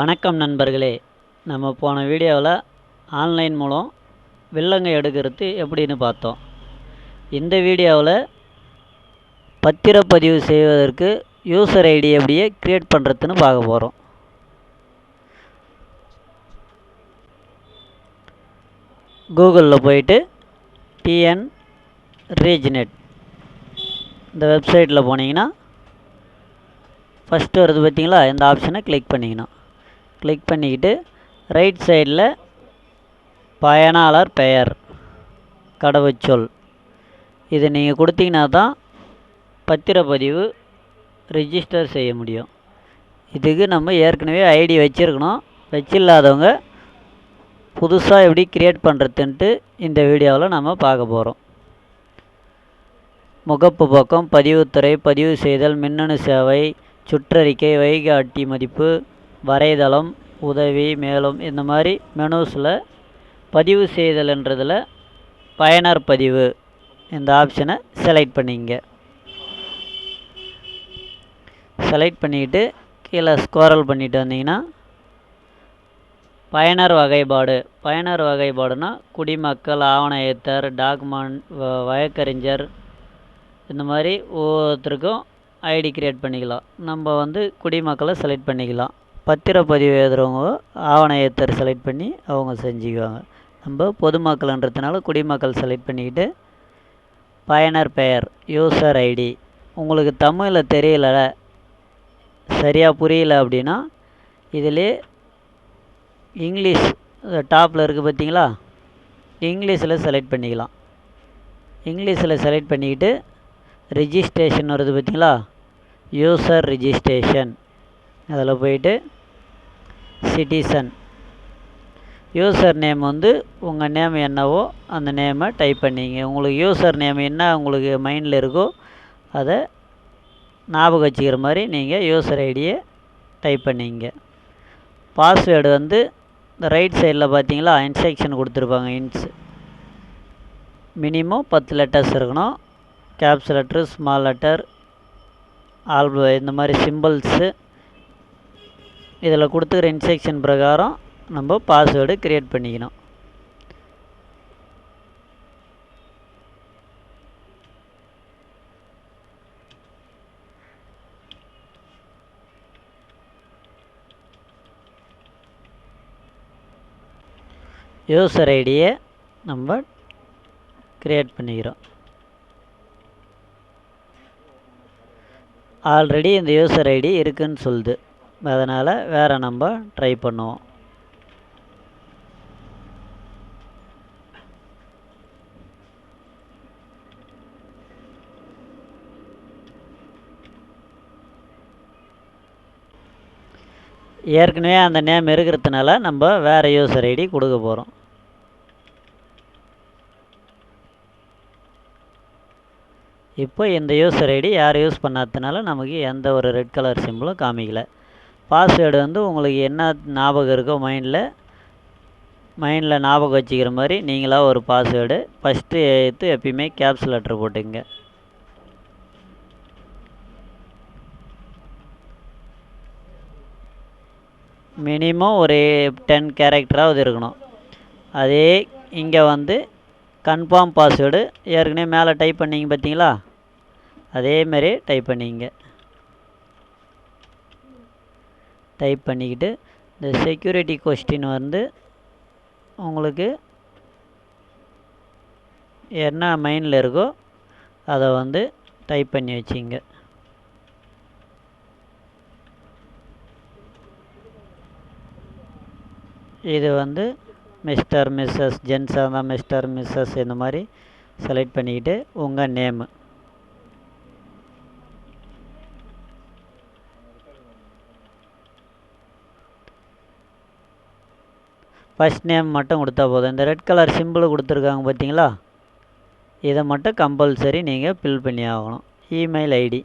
வணக்கம் நண்பர்களே. நம்ம போன வீடியோவில் ஆன்லைன் மூலம் வில்லங்கம் எடுக்கிறது எப்படின்னு பார்த்தோம். இந்த வீடியோவில் பத்திரப்பதிவு செய்வதற்கு யூசர் ஐடி எப்படியே க்ரியேட் பண்ணுறதுன்னு பார்க்க போகிறோம் கூகுளில் போயிட்டு டிஎன் ரீஜ்நெட் இந்த வெப்சைட்டில் போனீங்கன்னா ஃபஸ்ட்டு வருது பார்த்தீங்களா? இந்த ஆப்ஷனை கிளிக் பண்ணிக்கணும் கிளிக் பண்ணிக்கிட்டு ரைட் சைடில் பயனாளர் பெயர் கடவுச்சொல். இது நீங்கள் கொடுத்தீங்கன்னா தான் பத்திரப்பதிவு ரிஜிஸ்டர் செய்ய முடியும். இதுக்கு நம்ம ஏற்கனவே ஐடி வச்சுருக்கணும். வச்சில்லாதவங்க புதுசாக எப்படி க்ரியேட் பண்ணுறதுன்ட்டு இந்த வீடியோவில் நம்ம பார்க்க போகிறோம் முகப்பு பக்கம் பதிவுத்துறை பதிவு செய்தல் மின்னணு சேவை சுற்றறிக்கை வழிகாட்டி மதிப்பு வரைதளம் உதவி மேலும் இந்த மாதிரி மெனுஸில் பதிவு செய்தல்ன்றதில் பயனர் பதிவு இந்த ஆப்ஷனை செலக்ட் பண்ணிங்க. செலக்ட் பண்ணிக்கிட்டு கீழே ஸ்கோரல் பண்ணிட்டு வந்தீங்கன்னா பயனர் வகைப்பாடு. பயனர் வகைப்பாடுனா குடிமக்கள் ஆவணயத்தர் டாக்குமெண்ட் வழக்கறிஞர் இந்த மாதிரி ஒவ்வொருத்தருக்கும் ஐடி க்ரியேட் பண்ணிக்கலாம். நம்ம வந்து குடிமக்களை செலக்ட் பண்ணிக்கலாம். பத்திரப்பதிவு எழுதுகிறவங்க ஆவணயத்தர் செலக்ட் பண்ணி அவங்க செஞ்சுக்குவாங்க. நம்ம பொதுமக்கள்ன்றதுனால குடிமக்கள் செலக்ட் பண்ணிக்கிட்டு பயனர் பெயர் யூசர் ஐடி உங்களுக்கு தமிழில் தெரியல சரியாக புரியல அப்படின்னா இதிலே இங்கிலீஷ் டாப்பில் இருக்குது பார்த்தீங்களா இங்கிலீஷில் செலக்ட் பண்ணிக்கலாம். இங்கிலீஷில் செலக்ட் பண்ணிக்கிட்டு ரிஜிஸ்ட்ரேஷன் வருது பார்த்தீங்களா யூசர் ரிஜிஸ்ட்ரேஷன் அதில் போயிட்டு சிட்டிசன் யூசர் நேம் வந்து உங்கள் நேம் என்னவோ அந்த நேமை டைப் பண்ணிங்க. உங்களுக்கு யூசர் நேம் என்ன உங்களுக்கு மைண்டில் இருக்கோ அதை ஞாபகம் வச்சுக்கிற மாதிரி நீங்கள் யூசர் ஐடியை டைப் பண்ணிங்க. பாஸ்வேர்டு வந்து இந்த ரைட் சைடில் பார்த்தீங்களா இன்ஸ்ட்ரக்ஷன் கொடுத்துருப்பாங்க இன்ஸ் மினிமம் பத்து லெட்டர்ஸ் இருக்கணும். Caps letter small letter alpha இந்த மாதிரி சிம்பிள்ஸு இதில் கொடுத்துக்கிற இன்ஸ்ட்ரக்ஷன் பிரகாரம் நம்ம பாஸ்வேர்டு க்ரியேட் பண்ணிக்கணும். யூசர் ஐடியை நம்ம க்ரியேட் பண்ணிக்கிறோம். ஆல்ரெடி இந்த யூசர் ஐடி இருக்குன்னு சொல்லுது. அதனால் வேறு நம்ம ட்ரை பண்ணுவோம். ஏற்கனவே அந்த நேம் இருக்கிறதுனால நம்ம வேறு யூசர் ஐடி கொடுக்க போகிறோம் இப்போ இந்த யூசர் ஐடி யார் யூஸ் பண்ணாததுனால நமக்கு எந்த ஒரு ரெட் கலர் சிம்பிளும் காமிக்கலை. பாஸ்வேர்டு வந்து உங்களுக்கு என்ன ஞாபகம் இருக்கோ மைண்டில் மைண்டில் ஞாபகம் வச்சுக்கிற மாதிரி நீங்களாக ஒரு பாஸ்வேர்டு ஃபஸ்ட்டு எடுத்து எப்பயுமே கேப்ஸ் லெட்ரு போட்டுங்க மினிமம் ஒரு டென் கேரக்டராவது இருக்கணும். அதே இங்கே வந்து கன்ஃபார்ம் பாஸ்வேர்டு ஏற்கனவே மேலே டைப் பண்ணிங்க பார்த்தீங்களா அதேமாரி டைப் பண்ணிங்க. டைப் பண்ணிக்கிட்டு இந்த செக்யூரிட்டி கொஸ்டின் வந்து உங்களுக்கு என்ன மைண்டில் இருக்கோ அதை வந்து டைப் பண்ணி வச்சிங்க. இது வந்து மிஸ்டர் மிஸ்ஸஸ் ஜென்ஸாக இருந்தால் மிஸ்டர் மிஸ்ஸஸ் இந்த மாதிரி செலக்ட் பண்ணிக்கிட்டு உங்கள் நேமு ஃபஸ்ட் நேம் மட்டும் கொடுத்தா போதும். இந்த ரெட் கலர் சிம்பிள் கொடுத்துருக்காங்க பார்த்தீங்களா இதை மட்டும் கம்பல்சரி நீங்கள் ஃபில் பண்ணி ஆகணும். இமெயில் ஐடி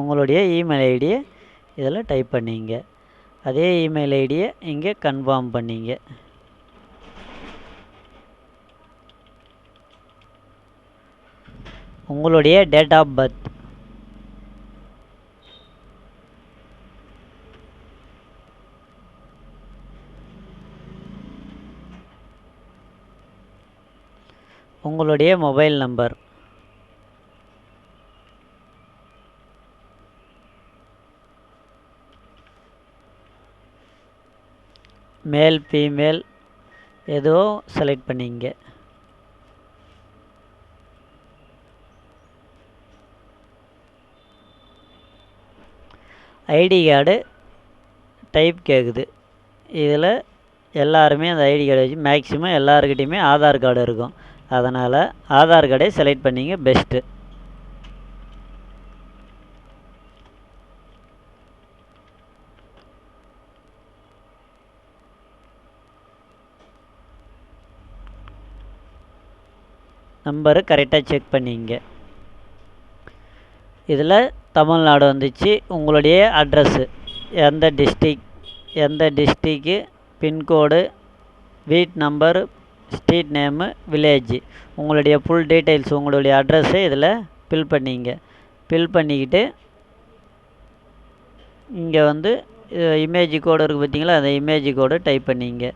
உங்களுடைய இமெயில் ஐடியை இதில் டைப் பண்ணிங்க. அதே இமெயில் ஐடியை இங்கே கன்ஃபார்ம் பண்ணிங்க. உங்களுடைய டேட் ஆஃப் பர்த் உங்களுடைய மொபைல் நம்பர். மேல் ஃபீமேல் ஏதோ செலக்ட் பண்ணிங்க. ஐடி கார்டு டைப் கேட்குது இதில் எல்லாருமே அந்த ஐடி கார்டு வச்சு மேக்ஸிமம் எல்லாருக்கிட்டேயுமே ஆதார் கார்டு இருக்கும். அதனால் ஆதார் கார்டை செலக்ட் பண்ணிங்க பெஸ்ட்டு நம்பரு கரெக்டாக செக் பண்ணிங்க. இதில் தமிழ்நாடு வந்துச்சு. உங்களுடைய அட்ரஸ்ஸு எந்த டிஸ்ட்ரிக் எந்த டிஸ்ட்ரிக்கு பின்கோடு வீட் நம்பர் ஸ்ட்ரீட் நேமு வில்லேஜ். உங்களுடைய ஃபுல் டீட்டெயில்ஸ் உங்களுடைய அட்ரஸ்ஸு இதில் ஃபில் பண்ணிங்க. ஃபில் பண்ணிக்கிட்டு இங்கே வந்து இமேஜ் கோடு இருக்குது பார்த்தீங்களா? அந்த இமேஜ் கோடு டைப் பண்ணிங்க.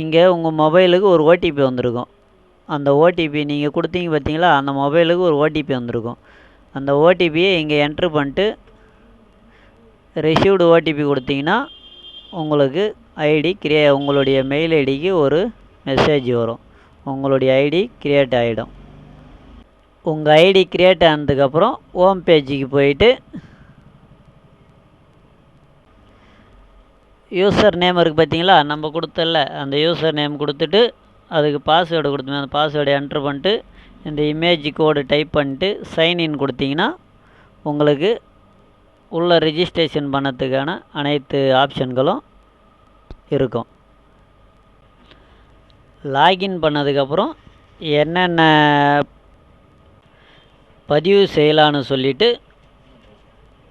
இங்கே உங்கள் மொபைலுக்கு ஒரு ஓடிபி வந்திருக்கும். அந்த ஓடிபி நீங்கள் கொடுத்தீங்க பார்த்தீங்களா? அந்த மொபைலுக்கு ஒரு ஓடிபி வந்திருக்கும். அந்த ஓடிபியை இங்கே என்ட்ரு பண்ணிட்டு ரிசீவ்டு ஓடிபி கொடுத்தீங்கன்னா உங்களுக்கு ஐடி கிரியே உங்களுடைய மெயில் ஐடிக்கு ஒரு மெசேஜ் வரும். உங்களுடைய ஐடி கிரியேட் ஆகிடும் உங்கள் ஐடி கிரியேட் ஆனதுக்கப்புறம் ஹோம் பேஜுக்கு போயிட்டு யூசர் நேம் இருக்குது பார்த்தீங்களா நம்ம கொடுத்தல அந்த யூசர் நேம் கொடுத்துட்டு அதுக்கு பாஸ்வேர்டு கொடுத்துமே அந்த பாஸ்வேர்டை என்ட்ரு பண்ணிட்டு இந்த இமேஜ் கோடு டைப் பண்ணிட்டு சைன்இன் கொடுத்தீங்கன்னா உங்களுக்கு உள்ள ரிஜிஸ்ட்ரேஷன் பண்ணதுக்கான அனைத்து ஆப்ஷன்களும் இருக்கும். லாகின் பண்ணதுக்கப்புறம் என்னென்ன பதிவு செய்யலான்னு சொல்லிவிட்டு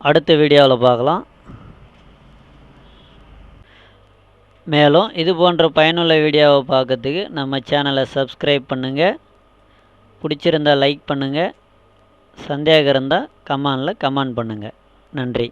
அடுத்த வீடியோவில் பார்க்கலாம். மேலும் இது போன்ற பயனுள்ள வீடியோவை பார்க்கறதுக்கு நம்ம சேனலை சப்ஸ்கிரைப் பண்ணுங்கள் பிடிச்சிருந்தா லைக் பண்ணுங்கள் சந்தேகம் இருந்தால் கமெண்டில் கமெண்ட் பண்ணுங்கள் நன்றி.